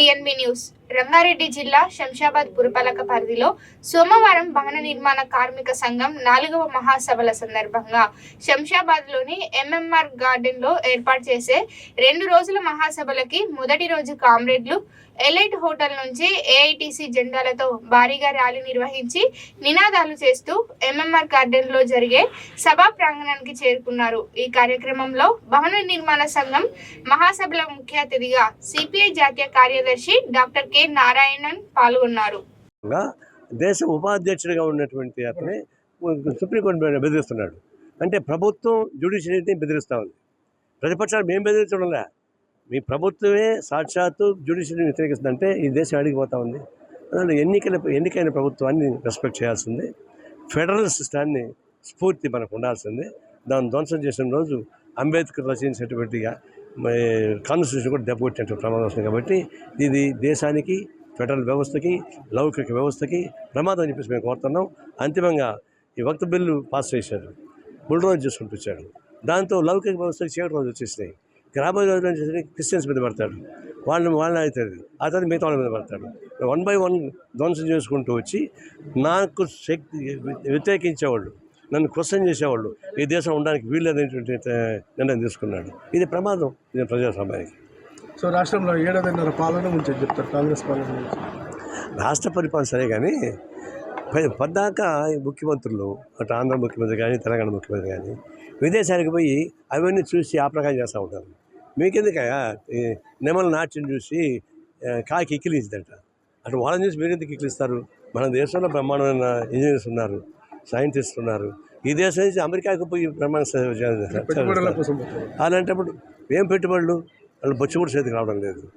DNB News. Rangareddy జిల్లా శంషాబాద్ పురపాలక పరిధిలో సోమవారం భవన నిర్మాణ కార్మిక సంఘం నాలుగవ మహాసభల సందర్భంగా శంషాబాద్లోని ఎంఎంఆర్ గార్డెన్లో ఏర్పాటు చేసే రెండు రోజుల మహాసభలకి మొదటి రోజు కామ్రేడ్లు ఎలైట్ హోటల్ నుంచి ఏఐటిసి జెండాలతో భారీగా ర్యాలీ నిర్వహించి నినాదాలు చేస్తూ ఎంఎంఆర్ గార్డెన్లో జరిగే సభా ప్రాంగణానికి చేరుకున్నారు. ఈ కార్యక్రమంలో భవన నిర్మాణ సంఘం మహాసభల ముఖ్య అతిథిగా సిపిఐ జాతీయ కార్యదర్శి డాక్టర్ కె. నారాయణన్ పాల్గొన్నారు. దేశ ఉపాధ్యక్షుడిగా ఉన్నటువంటి అతని సుప్రీంకోర్టు బెదిరిస్తున్నాడు. అంటే ప్రభుత్వం జ్యుడిషియరీని బెదిరిస్తూ ఉంది. ప్రతిపక్షాలు మేము బెదిరించడంలే మీ ప్రభుత్వమే సాక్షాత్తు జ్యుడిషియరీని వ్యతిరేకిస్తుందంటే ఈ దేశం అడిగిపోతూ ఉంది. అందులో ఎన్నికల ఎన్నికైన ప్రభుత్వాన్ని రెస్పెక్ట్ చేయాల్సింది. ఫెడరల్ సిస్టాన్ని స్ఫూర్తి మనకు ఉండాల్సింది. దాన్ని ధ్వంసం చేసిన రోజు అంబేద్కర్ రచించినటువంటి కాన్స్టిట్యూషన్ కూడా దెబ్బకొట్టినటువంటి ప్రమాదం వస్తుంది కాబట్టి ఇది దేశానికి ఫెడరల్ వ్యవస్థకి లౌకిక వ్యవస్థకి ప్రమాదం అని చెప్పేసి మేము కోరుతున్నాం. అంతిమంగా ఈ వక్త బిల్లు పాస్ చేశారు. బుల్రోజ్ చేసుకుంటూ వచ్చాడు. దాంతో లౌకిక వ్యవస్థకి చీకటి రోజు వచ్చేసినాయి. రాబోయే రోజులు వచ్చేసి క్రిస్టియన్స్ మీద పడతాడు వాళ్ళని వాళ్ళని అవుతాడు ఆ తర్వాత మిగతా వాళ్ళ మీద పడతాడు వన్ బై వన్ ధ్వంసం చేసుకుంటూ వచ్చి నాకు శక్తి వ్యతిరేకించేవాళ్ళు నన్ను క్వశ్చన్ చేసేవాళ్ళు ఈ దేశం ఉండడానికి వీల్లేదనేటువంటి నిర్ణయం తీసుకున్నాడు. ఇది ప్రమాదం ఇది ప్రజాస్వామ్యానికి. సో రాష్ట్రంలో ఏడాదిన్నర పాలన గురించి చెప్తారు? కాంగ్రెస్ పాలన గురించి. రాష్ట్ర పరిపాలన సరే కానీ పద్దాక ముఖ్యమంత్రులు అటు ఆంధ్ర ముఖ్యమంత్రి కానీ తెలంగాణ ముఖ్యమంత్రి కానీ విదేశాలకు పోయి అవన్నీ చూసి ఆ ప్రకారం చేస్తూ ఉంటారు. మీకెందుకయ్యా? నెమల నాట్యం చూసి కాకి ఎక్కిలించిందంట అటు వాళ్ళని చూసి మీరు ఎందుకు ఎక్కిలిస్తారు మన దేశంలో బ్రహ్మాండమైన ఇంజనీర్స్ ఉన్నారు. సైంటిస్ట్ ఉన్నారు. ఈ దేశం నుంచి అమెరికాకు పోయి పోతారు. అలాంటప్పుడు ఏం పెట్టుబడులు? వాళ్ళు బొచ్చు కూడా చేతికి రావడం లేదు.